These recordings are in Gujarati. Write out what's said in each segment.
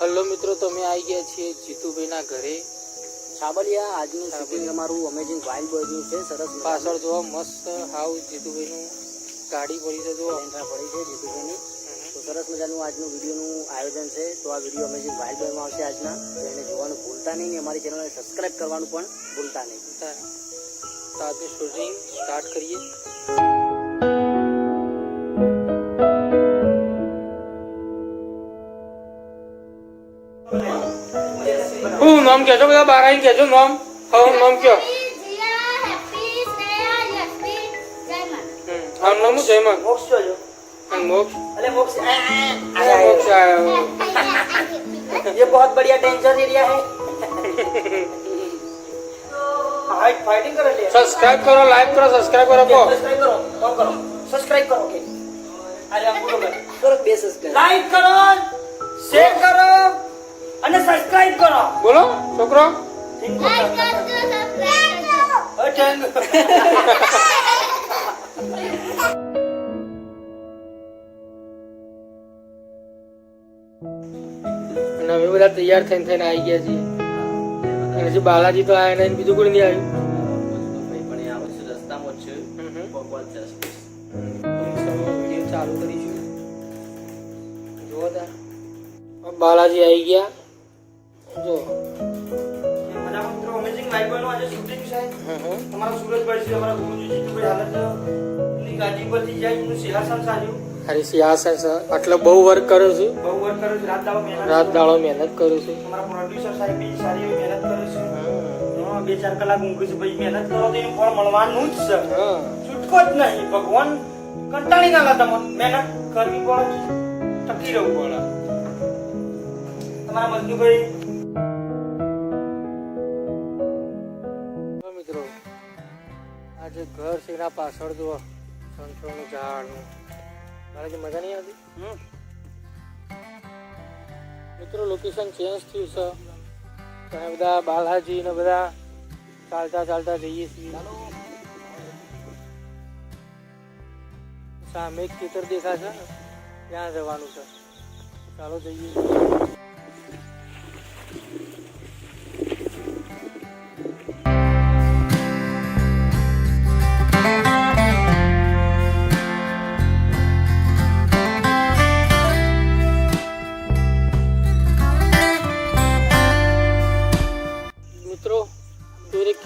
હલો મિત્રો તમે આવી ગયા છીએ જીતુભાઈના ઘરે. સાબલિયા આજનું શૂટિંગ અમારું અમેઝિંગ વાઇલ્ડ બોયનું છે સરસ પાછળ જોવા મસ્ત હાઉ જીતુભાઈનું ગાડી પડી છે જો પડી છે જીતુભાઈની. તો સરસ મજાનું આજનું વિડીયોનું આયોજન છે. તો આ વીડિયો અમેઝિંગ વાઇલ્ડ બોયમાં આવશે આજના. એને જોવાનું ભૂલતા નહીં ને અમારી ચેનલને સબસ્ક્રાઇબ કરવાનું પણ ભૂલતા નહીં. તો આજનું શૂટિંગ સ્ટાર્ટ કરીએ. નામ કહેજો બધા બહાર આવીને કહેજો નામ હવે નામ કયો આમ નામ હું જયમન મોક્ષ જોજો અને મોક્ષ અલે મોક્ષ આ, આ, આ, આ મોક્ષ આવ્યો ये बहुत बढ़िया टेंशन एरिया है हाइट फाइटिंग कर ले સબસ્ક્રાઇબ કરો લાઈક કરો સબસ્ક્રાઇબ કરો કહો सब्सक्राइब करो कौन करो सब्सक्राइब करो के अरे हम बोलो करो बे सब्सक्राइब लाइक करो शेयर करो અને સબસ્ક્રાઇબ કરો. બોલો છોકરો? અમે બધા તૈયાર થઈને થઈને આવી ગયા છીએ. અને હજી બાલાજી તો આવ્યા નહીં બીજું કોઈ નહીં આવ્યું. ચાલુ કરીશું બાલાજી આવી ગયા. જો. બધા મિત્રો અમેઝિંગ લાઈવ નો આજે શૂટિંગ છે. તમારા સુરજભાઈ છે અમારા ગુરુજી જીતુભાઈ હાલતની ગાદી પરથી જાય એમનું સિંહાસન સાજ્યું અરે સિંહાસન સર એટલે બહુ વર્ક કરો છું. બહુ વર્ક કર્યું છું રાત દાડો મહેનત રાત દાડો મહેનત કરું છું. અમારા પ્રોડ્યુસર સાહેબ બી સારી એવી મહેનત કરે છે. હા, બે ચાર કલાક ઊંઘું છું ભાઈ મહેનત કરો તો એનું ફળ મળવાનું જ છે. હા. છૂટકો જ નહીં ભગવાન કંટાળી ના લાતા મહેનત કરવી પડે ટકી રહેવું પડે. તમારા મજનુભાઈ ઘર છે એના પાછળ જુઓ. સંતોળનું ઝાડનું. મારે જે મજા નહીં આવતી? મિત્રો લોકેશન ચેન્જ થયું છે. તમે બધા બાલાજી ને બધા ચાલતા ચાલતા જઈએ છીએ. સામે એક ખેતર દેખાશે ત્યાં જવાનું છે. ચાલો જઈએ.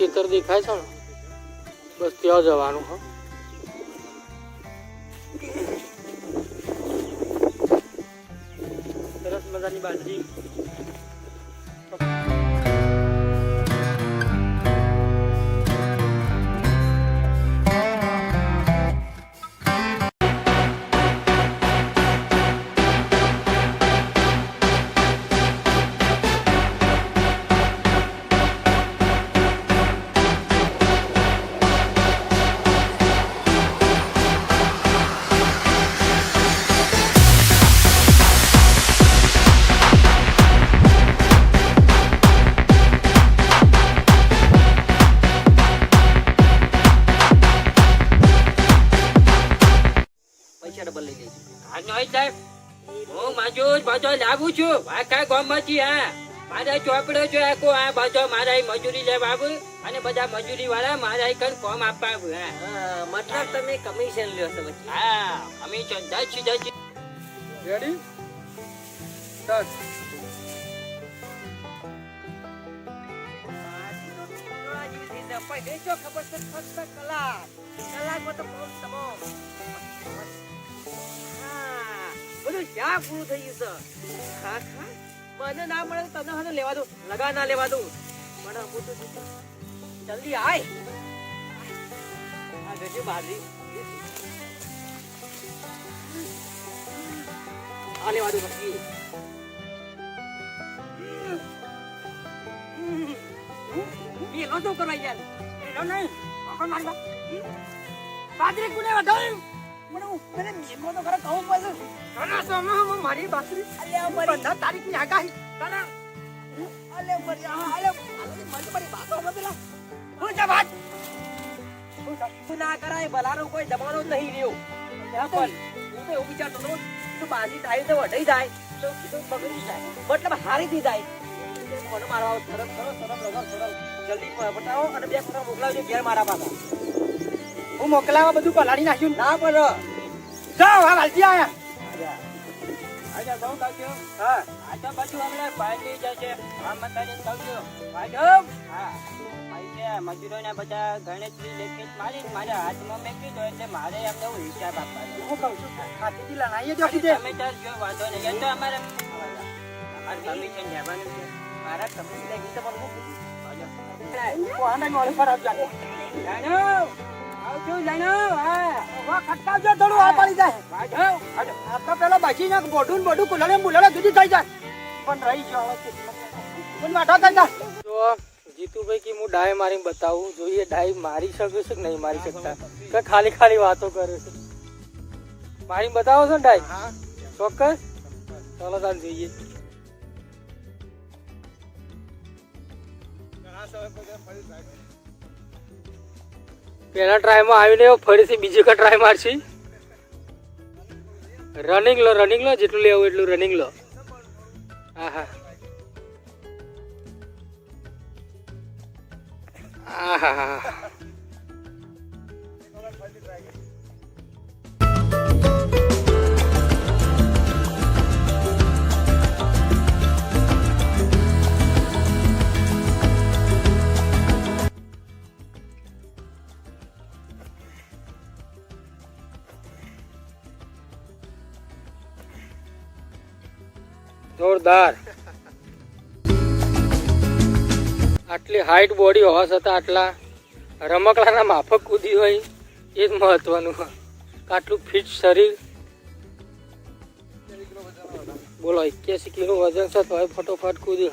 તું એક ખેતર દેખાય છે ને? બસ ત્યાં જવાનું હા. સરસ મજાની બાજરી. લાગુ છું. આખા ગામમાંથી હા. મારા ચોપડો છો આખો આ બધો મારા મજૂરી લેવા આવું અને બધા મજૂરી વાળા મારા કણ કોમ આપવા આવું હા મતલબ તમે કમિશન લ્યો છો પછી હા અમે તો દસ દસ રેડી સ્ટાર્ટ બધું ક્યાં પૂરું થઈ ગયું છે લેવા દઉં. લગા ના લેવા દઉં. લેવા દઉં પછી. પેલો શું કરવા યાર? પેલો નહીં. બાજરી કોને મને મને તો ખરા કહું પડે સમા મારી બાજરી અલ્યા મારી બધા તારીખની આગાહી. તને અલે મારી અલે મારી હવે હું જા વાત ના કરાય બલાનો કોઈ જમાનો જ નહીં રહ્યો. પણ હું તો એવું વિચારતો હતો બાજી ટાઈમ તો વઢાઈ જાય. તો બગડી જાય. મતલબ હારી થી જાય. મને મારવા સરસ સરસ સરસ સરસ સરસ. જલ્દી બતાવો અને બે ફોટા મોકલાવજો ઘેર મારા હું મોકલાવા બધું પલાળી નાખ્યું ના? પર જાઓ હા વાલજી આયા આજા બહુ છું હા આ તો બધું હમણાં પાર્ટી જશે આ બતાવીને કહું છું વાજો હા છે મજૂરોને બધા ગણેશજી લેખિત મારી મારા હાથમાં મેકી દો એટલે મારે એમને હું હિસાબ આપવાનો હું કહું છું ખાતીથી લણાઈએ જો કીધે તમે તાર જો વાંધો નહીં એટલે તો અમારે અમારે કમિશન લેવાનું છે મારા લઈ ગઈ તમને હું પર આવજો જાણો હા ખટકાવજો થોડું આ પડી જાય. વાંધો આ તો પેલો બચી ને બોડું બોડું કુલડે જુદી થઈ જાય. પણ રહી ગયો હવે કોણ વાટો થઈ જાય. તો જીતુભાઈ કે હું ડાય મારીને બતાવું જોઈએ ડાય મારી શકું છું કે નહીં મારી શકતા? કે ખાલી ખાલી વાતો કરે છે? મારી બતાવો છો ને ડાય? ચોક્કસ? ચાલો તાર જોઈએ. પેલા ટ્રાયમાં આવીને ફરીથી બીજી વખત ટ્રાય મારશી. રનિંગ લો રનિંગ લો, જેટલું લેવું એટલું રનિંગ લો. હા હા. આહાહા. જોરદાર. આટલી હાઈટ બોડી હોવા છતાં આટલા રમકડાના માફક કૂદી હોય એ જ મહત્વનું આટલું ફિટ શરીર. બોલો, એક્યાસી કિલો વજન છે તો ફટોફટ કૂદી.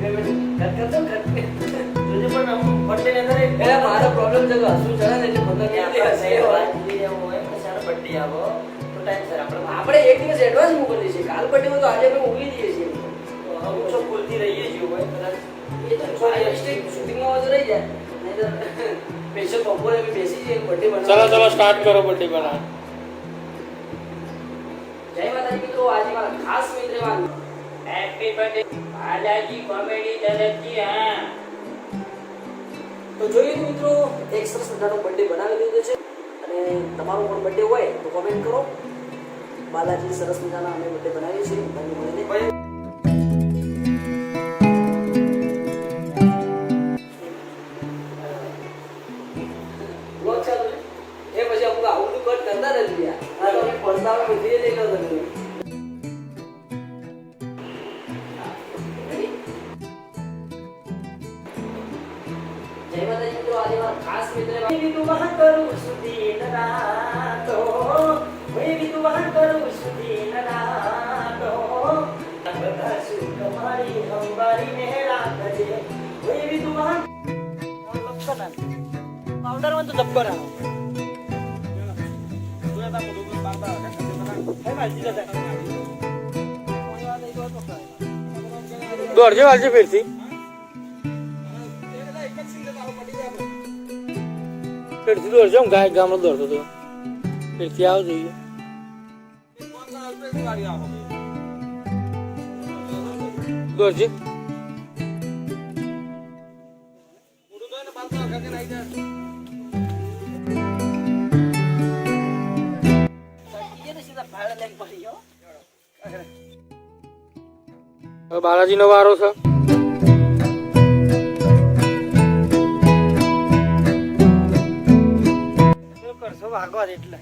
મારો પ્રોબ્લેમ છે કે હસવું ચડે ને એટલે સર આપણે એક દિવસ એડવાન્સ મોકલી દઈએ છીએ. કાલ પટ્ટીમાં તો આજે અમે મોકલી દઈએ છીએ. ઓછો ભૂલથી રહીએ છીએ હોય. કદાચ એ તો શૂટિંગમાં હોય રહી જાય. નહીં સ્પેશિયલ બપોરે અમે બેસી જઈએ બર્થડે ચલો ચલો સ્ટાર્ટ કરો બર્થડે બનાવ જય માતાજી મિત્રો આજે મારા ખાસ મિત્ર હેપી બર્થડે બાલાજી કોમેડી તરફથી હા. તો જોઈએ મિત્રો, એક સરસ મજાનો બર્થડે બનાવી દીધો છે. અને તમારો પણ બર્થડે હોય તો કોમેન્ટ કરો. બાલાજી સરસ મજાના અમે બર્થડે બનાવીએ છીએ. બંને મળીને. જય માતાજી મિત્રો આજે મારા ખાસ મિત્ર એવા- મેં કરું છું દિન રાતો. મેં વિવાહ કરું છું દિન બધા સુખ મારી હંવારીને રાખજે. મેં વિવાહ પાવડરમાં તો જબ્બર આવે. દોડજો વાલજો ફેરથી. ફેરથી દોડજો ગાય ગામડો દોડતો હતો. ફેરથી આવો જોઈએ. દોડજે. બાલાજીનો વારો છે. કરશો એટલે.